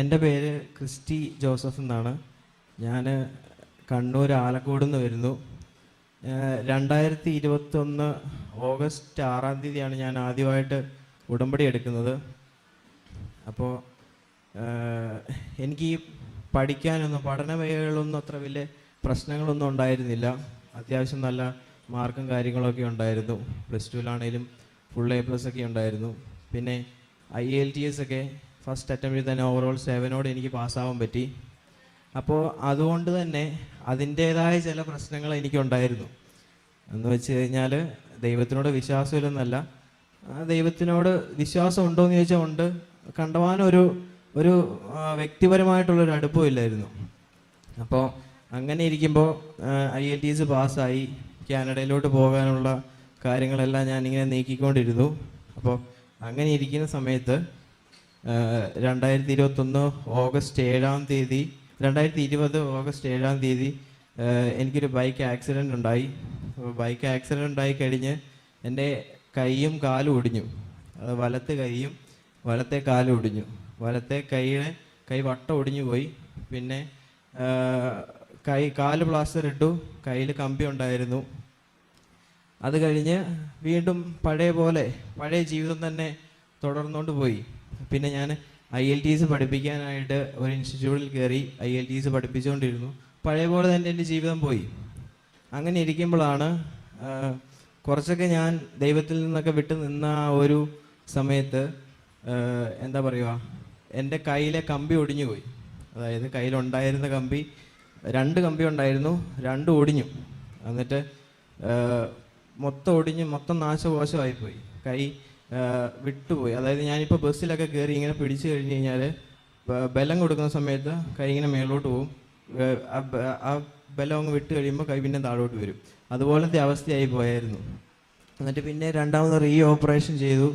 എന്റെ പേര് Christy Joseph എന്നാണ്. ഞാൻ കണ്ണൂർ ആലക്കോട് നിന്ന് വരുന്നു. രണ്ടായിരത്തി ഇരുപത്തൊന്ന് ഓഗസ്റ്റ് ആറാം തീയതിയാണ് ഞാൻ ആദ്യമായിട്ട് ഉടമ്പടി എടുക്കുന്നത്. അപ്പോൾ എനിക്ക് പഠിക്കാനൊന്നും പഠന മേഖലകളിലൊന്നും അത്ര വലിയ പ്രശ്നങ്ങളൊന്നും ഉണ്ടായിരുന്നില്ല. അത്യാവശ്യം നല്ല മാർക്കും കാര്യങ്ങളൊക്കെ ഉണ്ടായിരുന്നു. പ്ലസ് ടുവിലാണേലും ഫുൾ എ പ്ലസ് ഒക്കെ ഉണ്ടായിരുന്നു. പിന്നെ ഐ എൽ ടി എസ് ഒക്കെ ഫസ്റ്റ് അറ്റംപ്റ്റിൽ തന്നെ ഓവറോൾ സെവനോട് എനിക്ക് പാസ്സാവാൻ പറ്റി. അപ്പോൾ അതുകൊണ്ട് തന്നെ അതിന്റേതായ ചില പ്രശ്നങ്ങൾ എനിക്കുണ്ടായിരുന്നു. എന്ന് വെച്ച് കഴിഞ്ഞാൽ ദൈവത്തിനോട് വിശ്വാസമില്ലെന്നല്ല. ദൈവത്തിനോട് വിശ്വാസം ഉണ്ടോ എന്ന് ചോദിച്ചാൽ ഉണ്ട്. കണ്ടവാനൊരു ഒരു ഒരു വ്യക്തിപരമായിട്ടുള്ളൊരു അടുപ്പം ഇല്ലായിരുന്നു. അപ്പോൾ അങ്ങനെ ഇരിക്കുമ്പോൾ ഐ എൽ ടി എസ് പാസ്സായി കാനഡയിലോട്ട് പോകാനുള്ള കാര്യങ്ങളെല്ലാം ഞാനിങ്ങനെ നീക്കിക്കൊണ്ടിരുന്നു. അപ്പോൾ അങ്ങനെ ഇരിക്കുന്ന സമയത്ത് രണ്ടായിരത്തി ഇരുപത്തൊന്ന് ഓഗസ്റ്റ് ഏഴാം തീയതി രണ്ടായിരത്തി ഇരുപത് ഓഗസ്റ്റ് ഏഴാം തീയതി എനിക്കൊരു ബൈക്ക് ആക്സിഡന്റ് ഉണ്ടായി. ബൈക്ക് ആക്സിഡന്റ് ഉണ്ടായി കഴിഞ്ഞ് എന്റെ കൈയും കാലും ഒടിഞ്ഞു. അത് വലത്തെ കൈയും വലത്തെ കാലും ഒടിഞ്ഞു. വലത്തെ കൈയുടെ കൈ വട്ടം ഒടിഞ്ഞു പോയി. പിന്നെ കൈ കാൽ പ്ലാസ്റ്റർ ഇട്ടു. കയ്യിൽ കമ്പി ഉണ്ടായിരുന്നു. അത് കഴിഞ്ഞ് വീണ്ടും പഴയ പോലെ പഴയ ജീവിതം തന്നെ തുടർന്നുകൊണ്ട് പോയി. പിന്നെ ഞാൻ ഐ എൽ ടി എസ് പഠിപ്പിക്കാനായിട്ട് ഒരു ഇൻസ്റ്റിറ്റ്യൂട്ടിൽ കയറി ഐ എൽ ടി എസ് പഠിപ്പിച്ചുകൊണ്ടിരുന്നു. പഴയ പോലെ തന്നെ എന്റെ ജീവിതം പോയി. അങ്ങനെ ഇരിക്കുമ്പോഴാണ് കുറച്ചൊക്കെ ഞാൻ ദൈവത്തിൽ നിന്നൊക്കെ വിട്ടു നിന്ന ആ ഒരു സമയത്ത് എന്താ പറയുക എന്റെ കയ്യിലെ കമ്പി ഒടിഞ്ഞു പോയി. അതായത് കയ്യിലുണ്ടായിരുന്ന കമ്പി രണ്ട് കമ്പി ഉണ്ടായിരുന്നു രണ്ടും ഒടിഞ്ഞു. എന്നിട്ട് മൊത്തം ഒടിഞ്ഞ് മൊത്തം നാശകോശമായിപ്പോയി കൈ വിട്ടുപോയി. അതായത് ഞാനിപ്പോൾ ബസ്സിലൊക്കെ കയറി ഇങ്ങനെ പിടിച്ചു കഴിഞ്ഞ് കഴിഞ്ഞാൽ ബലം കൊടുക്കുന്ന സമയത്ത് കൈ ഇങ്ങനെ മേലോട്ട് പോകും ആ ബലം അങ്ങ് വിട്ട് കഴിയുമ്പോൾ കൈ പിന്നെ താഴോട്ട് വരും. അതുപോലത്തെ അവസ്ഥയായി പോയായിരുന്നു. എന്നിട്ട് പിന്നെ രണ്ടാമത് റീ ഓപ്പറേഷൻ ചെയ്തു.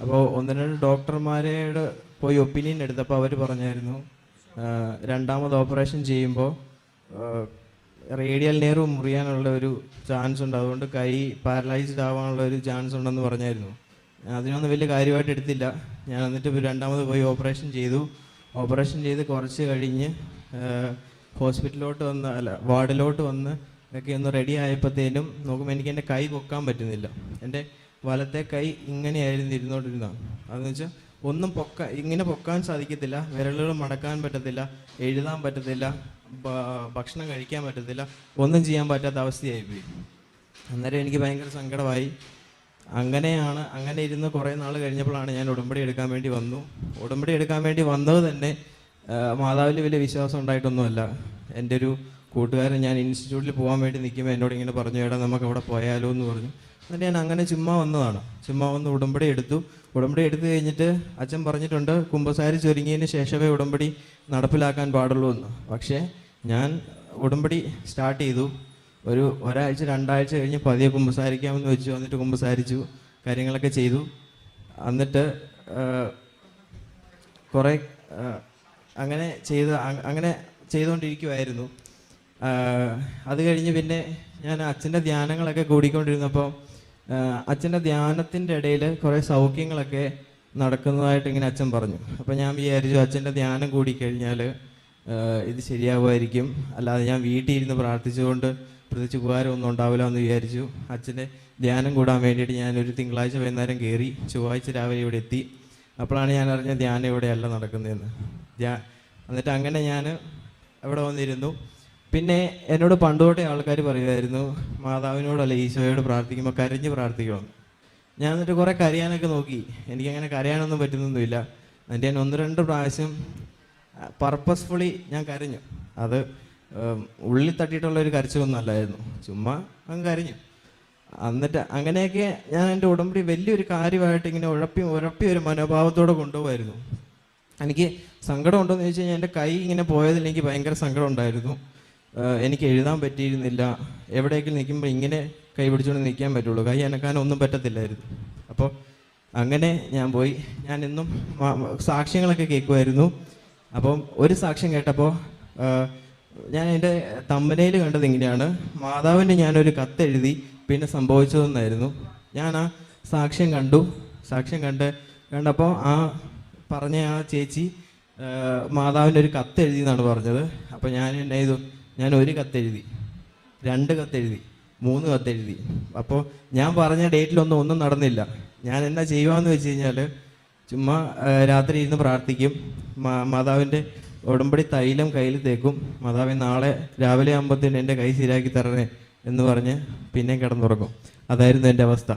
അപ്പോൾ ഒന്ന് രണ്ട് ഡോക്ടർമാരോട് പോയി ഒപ്പീനിയൻ എടുത്തപ്പോൾ അവർ പറഞ്ഞായിരുന്നു രണ്ടാമത് ഓപ്പറേഷൻ ചെയ്യുമ്പോൾ റേഡിയൽ നേർവ് മുറിയാനുള്ള ഒരു ചാൻസ് ഉണ്ട് അതുകൊണ്ട് കൈ പാരലൈസ്ഡ് ആവാനുള്ള ഒരു ചാൻസ് ഉണ്ടെന്ന് പറഞ്ഞായിരുന്നു. അതിനൊന്നും വലിയ കാര്യമായിട്ട് എടുത്തില്ല. ഞാൻ എന്നിട്ട് രണ്ടാമത് പോയി ഓപ്പറേഷൻ ചെയ്തു. ഓപ്പറേഷൻ ചെയ്ത് കുറച്ച് കഴിഞ്ഞ് ഹോസ്പിറ്റലിലോട്ട് വന്ന് അല്ല വാർഡിലോട്ട് വന്ന് ഒക്കെ ഒന്ന് റെഡി ആയപ്പോഴത്തേനും നോക്കുമ്പോൾ എനിക്ക് എന്റെ കൈ പൊക്കാൻ പറ്റുന്നില്ല. എന്റെ വലത്തെ കൈ ഇങ്ങനെയായിരുന്നു ഇരുന്നോണ്ടിരുന്നത് അതെന്ന് വെച്ചാൽ ഒന്നും പൊക്ക ഇങ്ങനെ പൊക്കാൻ സാധിക്കത്തില്ല. വിരലുകൾ മടക്കാൻ പറ്റത്തില്ല. എഴുതാൻ പറ്റത്തില്ല. ഭക്ഷണം കഴിക്കാൻ പറ്റത്തില്ല. ഒന്നും ചെയ്യാൻ പറ്റാത്ത അവസ്ഥയായിപ്പോയി. അന്നേരം എനിക്ക് ഭയങ്കര സങ്കടമായി. അങ്ങനെയാണ് അങ്ങനെ ഇരുന്ന് കുറേ നാൾ കഴിഞ്ഞപ്പോഴാണ് ഞാൻ ഉടമ്പടി എടുക്കാൻ വേണ്ടി വന്നു. ഉടമ്പടി എടുക്കാൻ വേണ്ടി വന്നത് തന്നെ മാതാവിൽ വലിയ വിശ്വാസം ഉണ്ടായിട്ടൊന്നുമല്ല. എന്റെ ഒരു കൂട്ടുകാരൻ ഞാൻ ഇൻസ്റ്റിറ്റ്യൂട്ടിൽ പോകാൻ വേണ്ടി നിൽക്കുമ്പോൾ എന്നോട് ഇങ്ങനെ പറഞ്ഞു ഏടാ നമുക്ക് അവിടെ പോയാലോ എന്ന് പറഞ്ഞു. എന്നിട്ട് ഞാൻ അങ്ങനെ ചുമ്മാ വന്നതാണ്. ചുമ്മാ വന്ന് ഉടമ്പടി എടുത്തു. ഉടമ്പടി എടുത്തു കഴിഞ്ഞിട്ട് അച്ഛൻ പറഞ്ഞിട്ടുണ്ട് കുമ്പസാരി ചൊരുങ്ങിയതിന് ശേഷമേ ഉടമ്പടി നടപ്പിലാക്കാൻ പാടുള്ളൂ എന്ന്. പക്ഷേ ഞാൻ ഉടമ്പടി സ്റ്റാർട്ട് ചെയ്തു. ഒരു ഒരാഴ്ച രണ്ടാഴ്ച കഴിഞ്ഞ് പതിയെ കുമ്പസാരിക്കാമെന്ന് വെച്ചു. എന്നിട്ട് കുമ്പസാരിച്ചു. കാര്യങ്ങളൊക്കെ ചെയ്തു. എന്നിട്ട് കുറേ അങ്ങനെ ചെയ്ത് അങ്ങനെ ചെയ്തുകൊണ്ടിരിക്കുമായിരുന്നു അത് കഴിഞ്ഞ് പിന്നെ ഞാൻ അച്ഛന്റെ ധ്യാനങ്ങളൊക്കെ കൂടിക്കൊണ്ടിരുന്നപ്പോൾ അച്ഛന്റെ ധ്യാനത്തിന്റെ ഇടയിൽ കുറേ സൗഖ്യങ്ങളൊക്കെ നടക്കുന്നതായിട്ട് ഇങ്ങനെ അച്ഛൻ പറഞ്ഞു. അപ്പോൾ ഞാൻ വിചാരിച്ചു അച്ഛന്റെ ധ്യാനം കൂടിക്കഴിഞ്ഞാൽ ഇത് ശരിയാവുമായിരിക്കും. അല്ലാതെ ഞാൻ വീട്ടിൽ ഇരുന്ന് പ്രാർത്ഥിച്ചുകൊണ്ട് പ്രത്യേകിച്ച് ഉപകാരമൊന്നും ഉണ്ടാവില്ല എന്ന് വിചാരിച്ചു. അച്ഛന്റെ ധ്യാനം കൂടാൻ വേണ്ടിയിട്ട് ഞാൻ ഒരു തിങ്കളാഴ്ച വൈകുന്നേരം കയറി ചൊവ്വാഴ്ച രാവിലെ ഇവിടെ എത്തി. അപ്പോഴാണ് ഞാൻ അറിഞ്ഞ ധ്യാനം ഇവിടെയല്ല നടക്കുന്നതെന്ന്. ധ്യാ എന്നിട്ട് അങ്ങനെ ഞാൻ അവിടെ വന്നിരുന്നു. പിന്നെ എന്നോട് പണ്ടുകൊട്ടേ ആൾക്കാർ പറയുമായിരുന്നു മാതാവിനോടല്ല ഈശോയോട് പ്രാർത്ഥിക്കുമ്പോൾ കരഞ്ഞ് പ്രാർത്ഥിക്കണം. ഞാൻ എന്നിട്ട് കുറേ കരയാനൊക്കെ നോക്കി. എനിക്കങ്ങനെ കരയാനൊന്നും പറ്റുന്നൊന്നുമില്ല. എന്നിട്ട് ഞാൻ ഒന്ന് രണ്ട് പ്രാവശ്യം പർപ്പസ്ഫുള്ളി ഞാൻ കരഞ്ഞു. അത് ഉള്ളിൽ തട്ടിയിട്ടുള്ള ഒരു കരച്ചിലൊന്നും അല്ലായിരുന്നു. ചുമ്മാ അങ്ങ് കരഞ്ഞു. എന്നിട്ട് അങ്ങനെയൊക്കെ ഞാൻ എന്റെ ഉടമ്പടി വലിയൊരു കാര്യമായിട്ട് ഇങ്ങനെ ഉഴപ്പി ഉഴപ്പി ഒരു മനോഭാവത്തോടെ കൊണ്ടുപോകായിരുന്നു എനിക്ക് സങ്കടം ഉണ്ടോയെന്ന് ചോദിച്ചു കഴിഞ്ഞാൽ എന്റെ കൈ ഇങ്ങനെ പോയതിൽ എനിക്ക് ഭയങ്കര സങ്കടം ഉണ്ടായിരുന്നു. എനിക്ക് എഴുതാൻ പറ്റിയിരുന്നില്ല. എവിടെയെങ്കിലും നിൽക്കുമ്പോൾ ഇങ്ങനെ കൈ പിടിച്ചുകൊണ്ട് നിൽക്കാൻ പറ്റുള്ളൂ. കൈ അനക്കാൻ ഒന്നും പറ്റത്തില്ലായിരുന്നു. അപ്പോൾ അങ്ങനെ ഞാൻ പോയി. ഞാൻ ഇന്നും സാക്ഷ്യങ്ങളൊക്കെ കേൾക്കുമായിരുന്നു. അപ്പം ഒരു സാക്ഷ്യം കേട്ടപ്പോൾ ഞാൻ എന്റെ തമ്പനയിൽ കണ്ടത് ഇങ്ങനെയാണ്. മാതാവിന് ഞാനൊരു കത്തെഴുതി പിന്നെ സംഭവിച്ചതെന്നായിരുന്നു. ഞാൻ ആ സാക്ഷ്യം കണ്ടു. സാക്ഷ്യം കണ്ട് കണ്ടപ്പോൾ ആ പറഞ്ഞ ആ ചേച്ചി മാതാവിന്റെ ഒരു കത്തെഴുതി എന്നാണ് പറഞ്ഞത്. അപ്പോൾ ഞാൻ എന്നെ ചെയ്തു? ഞാൻ ഒരു കത്തെഴുതി രണ്ട് കത്തെഴുതി മൂന്ന് കത്തെഴുതി അപ്പോൾ ഞാൻ പറഞ്ഞ ഡേറ്റിലൊന്നും ഒന്നും നടന്നില്ല. ഞാൻ എന്നാ ചെയ്യുവാന്ന് വെച്ച് കഴിഞ്ഞാൽ ചുമ്മാ രാത്രി ഇരുന്ന് പ്രാർത്ഥിക്കും. മാതാവിന്റെ ഉടമ്പടി തൈലം കയ്യിൽ തേക്കും. മാതാവെ നാളെ രാവിലെ ആകുമ്പോഴത്തേന് എന്റെ കൈ ശരിയാക്കി തരണേ എന്ന് പറഞ്ഞ് പിന്നെ കിടന്നുറങ്ങും. അതായിരുന്നു എന്റെ അവസ്ഥ.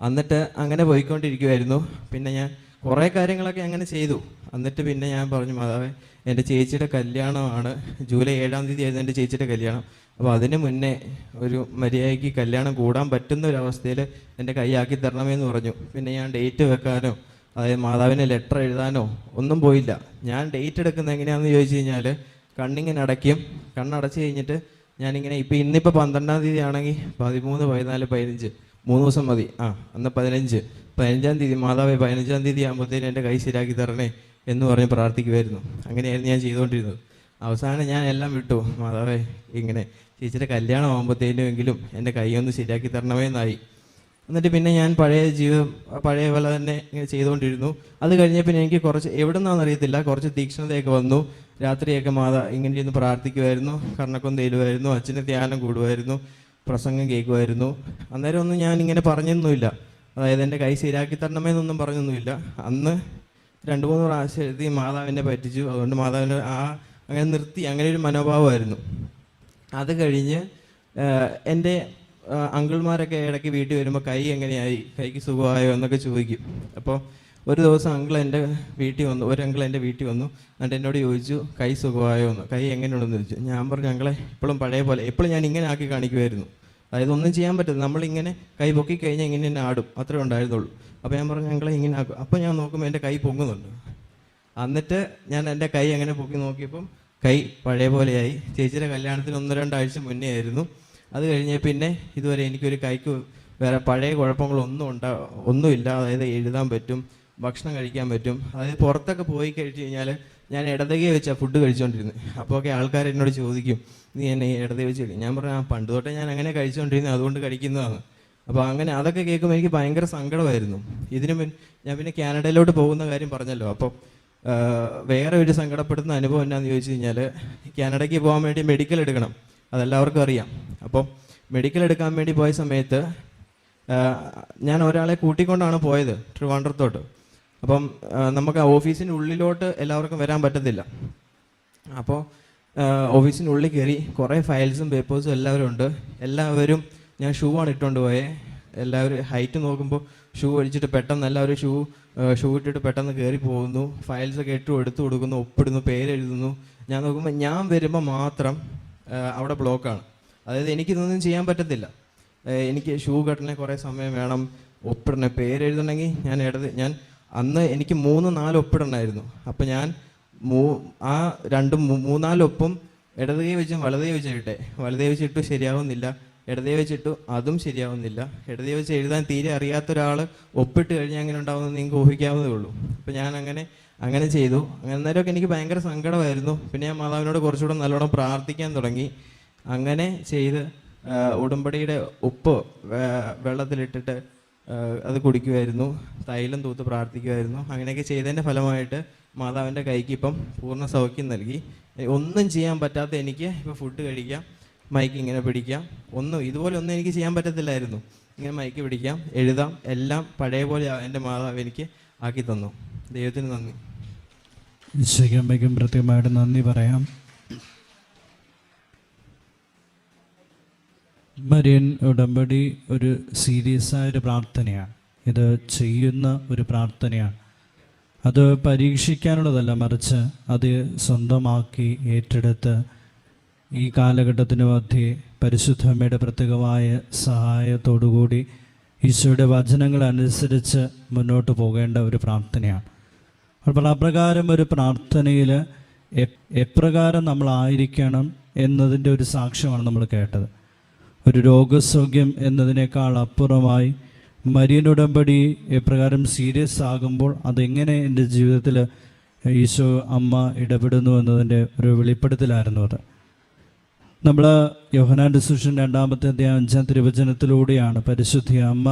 എന്നിട്ട് അങ്ങനെ പോയിക്കൊണ്ടിരിക്കുമായിരുന്നു പിന്നെ ഞാൻ കുറേ കാര്യങ്ങളൊക്കെ അങ്ങനെ ചെയ്തു. എന്നിട്ട് പിന്നെ ഞാൻ പറഞ്ഞു മാതാവേ എന്റെ ചേച്ചിയുടെ കല്യാണമാണ്. ജൂലൈ ഏഴാം തീയതി ആയിരുന്നു എന്റെ ചേച്ചിയുടെ കല്യാണം. അപ്പോൾ അതിന് മുന്നേ ഒരു മര്യാദയ്ക്ക് കല്യാണം കൂടാൻ പറ്റുന്ന ഒരു അവസ്ഥയിൽ എന്റെ കൈയാക്കി തരണമെന്ന് പറഞ്ഞു. പിന്നെ ഞാൻ ഡേറ്റ് വെക്കാനോ അതായത് മാതാവിന് ലെറ്റർ എഴുതാനോ ഒന്നും പോയില്ല. ഞാൻ ഡേറ്റ് എടുക്കുന്നത് എങ്ങനെയാണെന്ന് ചോദിച്ചു കഴിഞ്ഞാൽ കണ്ണിങ്ങനെ അടയ്ക്കും. കണ്ണടച്ച് കഴിഞ്ഞിട്ട് ഞാനിങ്ങനെ ഇപ്പം ഇന്നിപ്പോൾ പന്ത്രണ്ടാം തീയതി ആണെങ്കിൽ പതിമൂന്ന് പതിനാല് പതിനഞ്ച്. മൂന്ന് ദിവസം മതി. ആ അന്ന് പതിനഞ്ച്. പതിനഞ്ചാം തീയതി മാതാവേ പതിനഞ്ചാം തീയതി ആകുമ്പോഴത്തേന് എന്റെ കൈ ശരിയാക്കി തരണേ എന്ന് പറഞ്ഞ് പ്രാർത്ഥിക്കുമായിരുന്നു അങ്ങനെയായിരുന്നു ഞാൻ ചെയ്തുകൊണ്ടിരുന്നത്. അവസാനം ഞാൻ എല്ലാം വിട്ടു. മാതാവേ ഇങ്ങനെ. ചേച്ചിയുടെ കല്യാണം ആകുമ്പോഴത്തേനുമെങ്കിലും എന്റെ കൈ ഒന്ന് ശരിയാക്കി തരണമേന്നായി. എന്നിട്ട് പിന്നെ ഞാൻ പഴയ ജീവിതം പഴയ പോലെ തന്നെ ഇങ്ങനെ ചെയ്തുകൊണ്ടിരുന്നു. അത് കഴിഞ്ഞ പിന്നെ എനിക്ക് കുറച്ച് എവിടെ നിന്നാണെന്ന് അറിയത്തില്ല. കുറച്ച് തീക്ഷ്ണതയൊക്കെ വന്നു. രാത്രിയൊക്കെ മാതാ ഇങ്ങനെ ഇരുന്ന് പ്രാർത്ഥിക്കുമായിരുന്നു കർണക്കം തേലുമായിരുന്നു അച്ഛന്റെ ധ്യാനം കൂടുമായിരുന്നു പ്രസംഗം കേൾക്കുമായിരുന്നു അന്നേരം ഒന്നും ഞാൻ ഇങ്ങനെ പറഞ്ഞൊന്നുമില്ല. അതായത് എന്റെ കൈ ശരിയാക്കി തരണമേന്നൊന്നും പറഞ്ഞൊന്നുമില്ല. അന്ന് രണ്ട് മൂന്ന് പ്രാവശ്യം എഴുതി മാതാവിനെ പറ്റിച്ചു. അതുകൊണ്ട് മാതാവിനെ ആ അങ്ങനെ നിർത്തി. അങ്ങനെ ഒരു മനോഭാവമായിരുന്നു. അത് കഴിഞ്ഞ് എന്റെ അങ്കിൾമാരൊക്കെ ഇടയ്ക്ക് വീട്ടിൽ വരുമ്പോൾ കൈ എങ്ങനെയായി? കൈക്ക് സുഖമായോ എന്നൊക്കെ ചോദിക്കും. അപ്പോൾ ഒരു ദിവസം അങ്കിൾ എന്റെ വീട്ടിൽ വന്നു ഒരു അങ്കിൾ എന്റെ വീട്ടിൽ വന്നു. എന്നിട്ട് എന്നോട് ചോദിച്ചു കൈ സുഖമായോ എന്ന്? കൈ എങ്ങനെയുണ്ടെന്ന്? ചോദിച്ചു. ഞാൻ പറഞ്ഞു അങ്കിളെ ഇപ്പോഴും പഴയ പോലെ എപ്പോഴും ഞാൻ ഇങ്ങനെ ആക്കി കാണിക്കുമായിരുന്നു അതായത് ഒന്നും ചെയ്യാൻ പറ്റില്ല നമ്മളിങ്ങനെ കൈ പൊക്കി കഴിഞ്ഞാൽ ഇങ്ങനെ തന്നെ ആടും. അത്രേ ഉണ്ടായിരുന്നുള്ളൂ. അപ്പോൾ ഞാൻ പറഞ്ഞു ഞങ്ങളെ ഇങ്ങനെ ആക്കും. അപ്പോൾ ഞാൻ നോക്കുമ്പോൾ എന്റെ കൈ പൊങ്ങുന്നുണ്ട്. എന്നിട്ട് ഞാൻ എന്റെ കൈ അങ്ങനെ പൊക്കി നോക്കിയപ്പം കൈ പഴയ പോലെയായി. ചേച്ചിയുടെ കല്യാണത്തിന് ഒന്ന് രണ്ടാഴ്ച മുന്നേ ആയിരുന്നു. അത് കഴിഞ്ഞ് പിന്നെ ഇതുവരെ എനിക്കൊരു കൈക്ക് വേറെ പഴയ കുഴപ്പങ്ങളൊന്നും ഉണ്ടാ ഒന്നുമില്ല. അതായത് എഴുതാൻ പറ്റും ഭക്ഷണം കഴിക്കാൻ പറ്റും. അതായത് പുറത്തൊക്കെ പോയി കഴിച്ചു കഴിഞ്ഞാൽ ഞാൻ ഇടതകയെ വെച്ചാൽ ഫുഡ് കഴിച്ചുകൊണ്ടിരുന്നത് അപ്പോൾ ഒക്കെ ആൾക്കാർ എന്നോട് ചോദിക്കും നീ എന്നെ ഇടതേ വെച്ച് കഴിക്കും ഞാൻ പറഞ്ഞു "ആ, പണ്ട് തൊട്ടേ ഞാൻ അങ്ങനെ കഴിച്ചുകൊണ്ടിരുന്നത് അതുകൊണ്ട് കഴിക്കുന്നതാണ്. അപ്പോൾ അങ്ങനെ അതൊക്കെ കേൾക്കുമ്പോൾ എനിക്ക് ഭയങ്കര സങ്കടമായിരുന്നു. ഇതിനു മുൻ ഞാൻ പിന്നെ കാനഡയിലോട്ട് പോകുന്ന കാര്യം പറഞ്ഞല്ലോ. അപ്പോൾ വേറെ ഒരു സങ്കടപ്പെടുന്ന അനുഭവം എന്നാന്ന് ചോദിച്ചു കഴിഞ്ഞാൽ കാനഡയ്ക്ക് പോകാൻ വേണ്ടി മെഡിക്കൽ എടുക്കണം. അതെല്ലാവർക്കും അറിയാം. അപ്പോൾ മെഡിക്കൽ എടുക്കാൻ വേണ്ടി പോയ സമയത്ത് ഞാൻ ഒരാളെ കൂട്ടിക്കൊണ്ടാണ് പോയത് ട്രിവാൻഡ്രത്തോട്ട്. അപ്പം നമുക്ക് ആ ഓഫീസിന്റെ ഉള്ളിലോട്ട് എല്ലാവർക്കും വരാൻ പറ്റത്തില്ല. അപ്പോൾ ഓഫീസിന്റെ ഉള്ളിൽ കയറി കുറേ ഫയൽസും പേപ്പേഴ്സും എല്ലാവരും ഉണ്ട്. എല്ലാവരും ഞാൻ ഷൂ ആണ് ഇട്ടുകൊണ്ട് പോയേ. എല്ലാവരും ഹൈറ്റ് നോക്കുമ്പോൾ ഷൂ അടിച്ചിട്ട് പെട്ടെന്ന് എല്ലാവരും ഷൂ ഷൂ ഇട്ടിട്ട് പെട്ടെന്ന് കയറി പോകുന്നു. ഫയൽസൊക്കെ ഇട്ട് എടുത്തു കൊടുക്കുന്നു ഒപ്പിടുന്നു പേരെഴുതുന്നു. ഞാൻ നോക്കുമ്പോൾ ഞാൻ വരുമ്പോൾ മാത്രം അവിടെ ബ്ലോക്കാണ്. അതായത് എനിക്കിതൊന്നും ചെയ്യാൻ പറ്റത്തില്ല. എനിക്ക് ഷൂ കെട്ടണേ കുറേ സമയം വേണം. ഒപ്പിടണേ. പേരെഴുതണമെങ്കിൽ ഞാൻ ഇടത് ഞാൻ അന്ന് എനിക്ക് മൂന്ന് നാല് ഒപ്പിടണമായിരുന്നു. അപ്പം ഞാൻ മൂ ആ രണ്ടും മൂന്നാലൊപ്പം ഇടതേ വെച്ചും വലതേ വെച്ചിട്ടെ ഇട്ടെ. വലതേ വെച്ചിട്ടു ശരിയാവുന്നില്ല. ഇടതേ വെച്ചിട്ട് അതും ശരിയാവുന്നില്ല. ഇടതേ വെച്ച് എഴുതാൻ തീരെ അറിയാത്ത ഒരാൾ ഒപ്പിട്ട് കഴിഞ്ഞാൽ അങ്ങനെ ഉണ്ടാവുമെന്ന് നിങ്ങൾക്ക് ഊഹിക്കാവുന്നതേ ഉള്ളൂ. അപ്പം ഞാൻ അങ്ങനെ അങ്ങനെ ചെയ്തു. അങ്ങനെ അന്നേരമൊക്കെ എനിക്ക് ഭയങ്കര സങ്കടമായിരുന്നു. പിന്നെ ഞാൻ മാതാവിനോട് കുറച്ചുകൂടെ നല്ലോണം പ്രാർത്ഥിക്കാൻ തുടങ്ങി. അങ്ങനെ ചെയ്ത് ഉടുമ്പടിയുടെ ഉപ്പ് വെള്ളത്തിലിട്ടിട്ട് അത് കുടിക്കുമായിരുന്നു. തൈലം തൂത്ത് പ്രാർത്ഥിക്കുമായിരുന്നു. അങ്ങനെയൊക്കെ ചെയ്തതിന്റെ ഫലമായിട്ട് മാതാവിന്റെ കൈക്ക് ഇപ്പം പൂർണ സൗഖ്യം നൽകി. ഒന്നും ചെയ്യാൻ പറ്റാത്ത എനിക്ക് ഇപ്പോൾ ഫുഡ് കഴിക്കാം മൈക്ക് ഇങ്ങനെ പിടിക്കാം. ഒന്നും ഇതുപോലെ ഒന്നും എനിക്ക് ചെയ്യാൻ പറ്റത്തില്ലായിരുന്നു. ഇങ്ങനെ മൈക്ക് പിടിക്കാം എഴുതാം എല്ലാം പഴയ പോലെ എന്റെ മാതാവ് എനിക്ക് ആക്കി തന്നു. ദൈവത്തിന് നന്ദി. ഈശോയ്ക്കും അമ്മയ്ക്കും പ്രത്യേകമായിട്ട് നന്ദി പറയാം. മരിയൻ ഉടമ്പടി ഒരു സീരിയസ് ആയ ഒരു പ്രാർത്ഥനയാണ്. ഇത് ചെയ്യുന്ന ഒരു പ്രാർത്ഥനയാണ്. അത് പരീക്ഷിക്കാനുള്ളതല്ല മറിച്ച് അത് സ്വന്തമാക്കി ഏറ്റെടുത്ത് ഈ കാലഘട്ടത്തിന് മധ്യേ പരിശുദ്ധമ്മയുടെ പ്രത്യേകമായ സഹായത്തോടുകൂടി ഈശോയുടെ വചനങ്ങൾ അനുസരിച്ച് മുന്നോട്ട് പോകേണ്ട ഒരു പ്രാർത്ഥനയാണ്. അപ്പോൾ അപ്രകാരം ഒരു പ്രാർത്ഥനയിൽ എപ്രകാരം നമ്മളായിരിക്കണം എന്നതിന്റെ ഒരു സാക്ഷ്യമാണ് നമ്മൾ കേട്ടത്. ഒരു രോഗസൗഖ്യം എന്നതിനേക്കാൾ അപ്പുറമായി മരിയൻ ഉടമ്പടി എപ്രകാരം സീരിയസ് ആകുമ്പോൾ അതെങ്ങനെ എന്റെ ജീവിതത്തിൽ ഈശോ അമ്മ ഇടപെടുന്നു എന്നതിന്റെ ഒരു വെളിപ്പെടുത്തലായിരുന്നു അത്. നമ്മൾ യോഹനാൻ ഡിസൂഷൻ രണ്ടാമത്തെ അധ്യായം അഞ്ചാം തിരുവചനത്തിലൂടെയാണ് പരിശുദ്ധി അമ്മ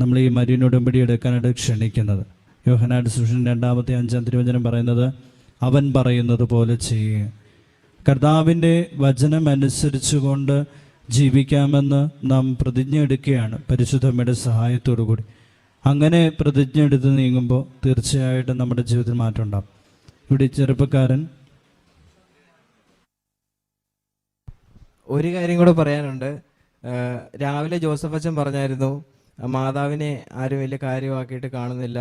നമ്മൾ ഈ മരിയൻ ഉടമ്പടി എടുക്കാനായിട്ട് ക്ഷണിക്കുന്നത്. യോഹനാട് സുഷൻ രണ്ടാമത്തെ അഞ്ചാം തിരുവചനം പറയുന്നത് അവൻ പറയുന്നത് പോലെ ചെയ്യുക കർത്താവിന്റെ വചനം അനുസരിച്ചുകൊണ്ട് ജീവിക്കാമെന്ന് നാം പ്രതിജ്ഞ എടുക്കുകയാണ് പരിശുദ്ധമ്മയുടെ സഹായത്തോടു കൂടി. അങ്ങനെ പ്രതിജ്ഞ എടുത്ത് നീങ്ങുമ്പോൾ തീർച്ചയായിട്ടും നമ്മുടെ ജീവിതത്തിൽ മാറ്റം ഉണ്ടാകും ഇവിടെ ചെറുപ്പക്കാരൻ ഒരു കാര്യം കൂടെ പറയാനുണ്ട്. രാവിലെ ജോസഫ് അച്ഛൻ പറഞ്ഞായിരുന്നു മാതാവിനെ ആരും വലിയ കാര്യമാക്കിയിട്ട് കാണുന്നില്ല.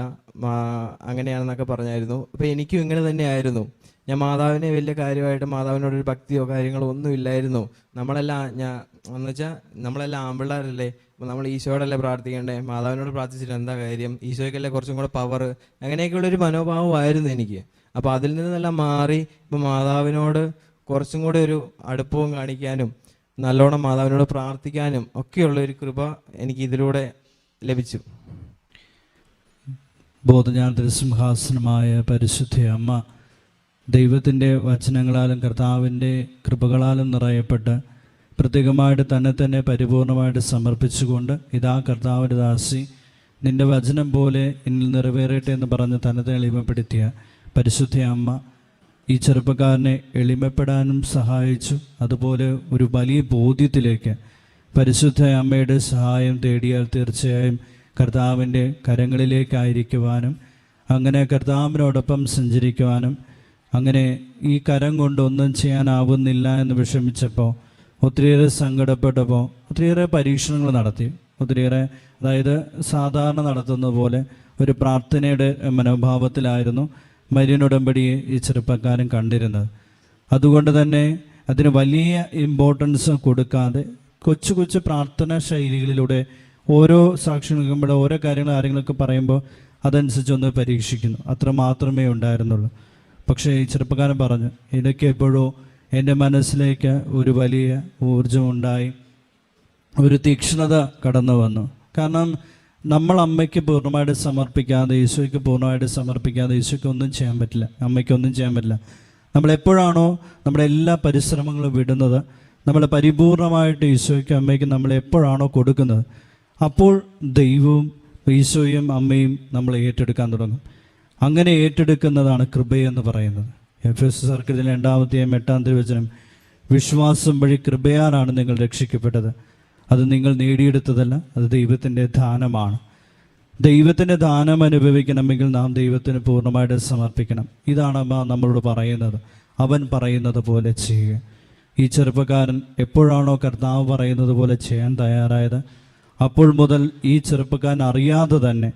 അങ്ങനെയാണെന്നൊക്കെ പറഞ്ഞായിരുന്നു. അപ്പോൾ എനിക്കും ഇങ്ങനെ തന്നെയായിരുന്നു. ഞാൻ മാതാവിനെ വലിയ കാര്യമായിട്ട് മാതാവിനോടൊരു ഭക്തിയോ കാര്യങ്ങളോ ഒന്നും ഇല്ലായിരുന്നു. നമ്മളെല്ലാം ഞാൻ എന്ന് വെച്ചാൽ നമ്മളെല്ലാം ആമ്പിള്ളേരല്ലേ അപ്പോൾ നമ്മൾ ഈശോയോടല്ലേ പ്രാർത്ഥിക്കേണ്ടേ? മാതാവിനോട് പ്രാർത്ഥിച്ചിട്ട് എന്താ കാര്യം? ഈശോയ്ക്കല്ലേ കുറച്ചും കൂടെ പവർ അങ്ങനെയൊക്കെയുള്ളൊരു മനോഭാവമായിരുന്നു എനിക്ക്. അപ്പോൾ അതിൽ നിന്നെല്ലാം മാറി ഇപ്പോൾ മാതാവിനോട് കുറച്ചും കൂടെ ഒരു അടുപ്പവും കാണിക്കാനും നല്ലോണം മാതാവിനോട് പ്രാർത്ഥിക്കാനും ഒക്കെയുള്ള ഒരു കൃപ എനിക്ക് ഇതിലൂടെ ലഭിച്ചു. ബോധജ്ഞാനത്തിൽ സിംഹാസനമായ പരിശുദ്ധ അമ്മ ദൈവത്തിന്റെ വചനങ്ങളാലും കർത്താവിന്റെ കൃപകളാലും നിറയപ്പെട്ട് പ്രത്യേകമായിട്ട് തന്നെ തന്നെ പരിപൂർണമായിട്ട് സമർപ്പിച്ചുകൊണ്ട് ഇതാ കർത്താവിന്റെ ദാസി നിന്റെ വചനം പോലെ എന്നിൽ നിറവേറട്ടെ എന്ന് പറഞ്ഞ് തന്നെ എളിമപ്പെടുത്തിയ പരിശുദ്ധ അമ്മ ഈ ചെറുപ്പക്കാരനെ എളിമപ്പെടാനും സഹായിച്ചു. അതുപോലെ ഒരു വലിയ ബോധ്യത്തിലേക്ക് പരിശുദ്ധ അമ്മയുടെ സഹായം തേടിയാൽ തീർച്ചയായും കർത്താവിന്റെ കരങ്ങളിലേക്കായിരിക്കുവാനും അങ്ങനെ കർത്താവിനോടൊപ്പം സഞ്ചരിക്കുവാനും അങ്ങനെ ഈ കരം കൊണ്ടൊന്നും ചെയ്യാനാവുന്നില്ല എന്ന് വിഷമിച്ചപ്പോൾ ഒത്തിരിയേറെ സങ്കടപ്പെട്ടപ്പോൾ ഒത്തിരിയേറെ പരീക്ഷണങ്ങൾ നടത്തി. ഒത്തിരിയേറെ അതായത് സാധാരണ നടത്തുന്ന പോലെ ഒരു പ്രാർത്ഥനയുടെ മനോഭാവത്തിലായിരുന്നു മരിയനുടമ്പടിയെ ഈ ചെറുപ്പക്കാരൻ കണ്ടിരുന്നത്. അതുകൊണ്ട് തന്നെ അതിന് വലിയ ഇമ്പോർട്ടൻസ് കൊടുക്കാതെ കൊച്ചു കൊച്ചു പ്രാർത്ഥന ശൈലികളിലൂടെ ഓരോ സാക്ഷി നിൽക്കുമ്പോൾ ഓരോ കാര്യങ്ങൾ ആരെങ്കിലുമൊക്കെ പറയുമ്പോൾ അതനുസരിച്ച് ഒന്ന് പരീക്ഷിക്കുന്നു. അത്ര മാത്രമേ ഉണ്ടായിരുന്നുള്ളൂ. പക്ഷേ ഈ ചെറുപ്പക്കാരൻ പറഞ്ഞു ഇടയ്ക്ക് എപ്പോഴോ എന്റെ മനസ്സിലേക്ക് ഒരു വലിയ ഊർജമുണ്ടായി ഒരു തീക്ഷ്ണത കടന്നു വന്നു. കാരണം നമ്മൾ അമ്മയ്ക്ക് പൂർണമായിട്ട് സമർപ്പിക്കാതെ ഈശോയ്ക്ക് പൂർണമായിട്ട് സമർപ്പിക്കാതെ ഈശോയ്ക്ക് ഒന്നും ചെയ്യാൻ പറ്റില്ല അമ്മയ്ക്ക് ഒന്നും ചെയ്യാൻ പറ്റില്ല. നമ്മൾ എപ്പോഴാണോ നമ്മുടെ എല്ലാ പരിശ്രമങ്ങളും വിടുന്നത് നമ്മൾ പരിപൂർണമായിട്ട് ഈശോയ്ക്ക് അമ്മയ്ക്ക് നമ്മൾ എപ്പോഴാണോ കൊടുക്കുന്നത് അപ്പോൾ ദൈവവും ഈശോയും അമ്മയും നമ്മൾ ഏറ്റെടുക്കാൻ തുടങ്ങും. അങ്ങനെ ഏറ്റെടുക്കുന്നതാണ് കൃപയെന്ന് പറയുന്നത്. എഫ് എസ് സർക്കിളിൽ രണ്ടാമത്തെയും എട്ടാം തിരുവചനം വിശ്വാസം വഴി കൃപയാനാണ് നിങ്ങൾ രക്ഷിക്കപ്പെട്ടത്. അത് നിങ്ങൾ നേടിയെടുത്തതല്ല അത് ദൈവത്തിന്റെ ദാനമാണ്. ദൈവത്തിന്റെ ദാനം അനുഭവിക്കണമെങ്കിൽ നാം ദൈവത്തിന് പൂർണമായിട്ട് സമർപ്പിക്കണം. ഇതാണ് അമ്മ നമ്മളോട് പറയുന്നത്. അവൻ പറയുന്നത് പോലെ ചെയ്യുക. ഈ ചെറുപ്പക്കാരൻ എപ്പോഴാണോ കർത്താവ് പറയുന്നത് പോലെ ചെയ്യാൻ തയ്യാറായത്? അപ്പോൾ മുതൽ ഈ ചെറുപ്പക്കാരൻ അറിയാതെ തന്നെ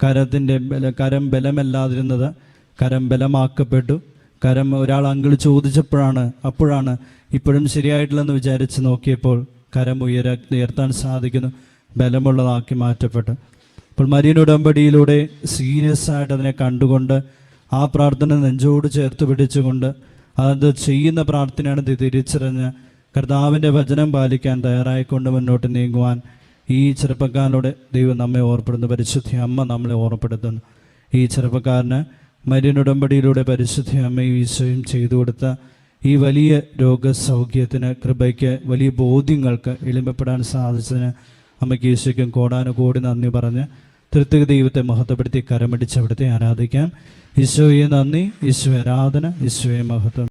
കരത്തിന്റെ ബല കരം ബലമല്ലാതിരുന്നത് കരം ബലമാക്കപ്പെട്ടു. കരം ഒരാൾ അങ്കിൾ ചോദിച്ചപ്പോഴാണ് അപ്പോഴാണ് ഇപ്പോഴും ശരിയായിട്ടില്ലെന്ന് വിചാരിച്ച് നോക്കിയപ്പോൾ കരം ഉയര ഉയർത്താൻ സാധിക്കുന്നു ബലമുള്ളതാക്കി മാറ്റപ്പെട്ടു. അപ്പോൾ മരിയൻ ഉടമ്പടിയിലൂടെ സീരിയസ് ആയിട്ട് അതിനെ കണ്ടുകൊണ്ട് ആ പ്രാർത്ഥന നെഞ്ചോട് ചേർത്ത് പിടിച്ചുകൊണ്ട് അത് ചെയ്യുന്ന പ്രാർത്ഥനയാണ് തിരിച്ചറിഞ്ഞ് കർത്താവിന്റെ വചനം പാലിക്കാൻ തയ്യാറായിക്കൊണ്ട് മുന്നോട്ട് നീങ്ങുവാൻ ഈ ചെറുപ്പക്കാരനോട് ദൈവം നമ്മെ ഓർപ്പെടുന്നു. പരിശുദ്ധി അമ്മ നമ്മളെ ഓർപ്പെടുത്തുന്നു. ഈ ചെറുപ്പക്കാരന് മരിയൻ ഉടമ്പടിയിലൂടെ പരിശുദ്ധ അമ്മയും ഈശോയും ചെയ്തു കൊടുത്ത ഈ വലിയ രോഗസൗഖ്യത്തിന് കൃപയ്ക്ക് വലിയ ബോധ്യങ്ങൾക്ക് എളിമപ്പെടാൻ സാധിച്ചതിന് അമ്മയ്ക്ക് ഈശോയ്ക്കും കോടാനുകോടി നന്ദി പറഞ്ഞ് തൃത്വിക ദൈവത്തെ മഹത്വപ്പെടുത്തി കരമടിച്ച് അവിടുത്തെ ആരാധിക്കാം. ഈശോയെ നന്ദി ഈശോ ആരാധന ഈശോയെ മഹത്വം.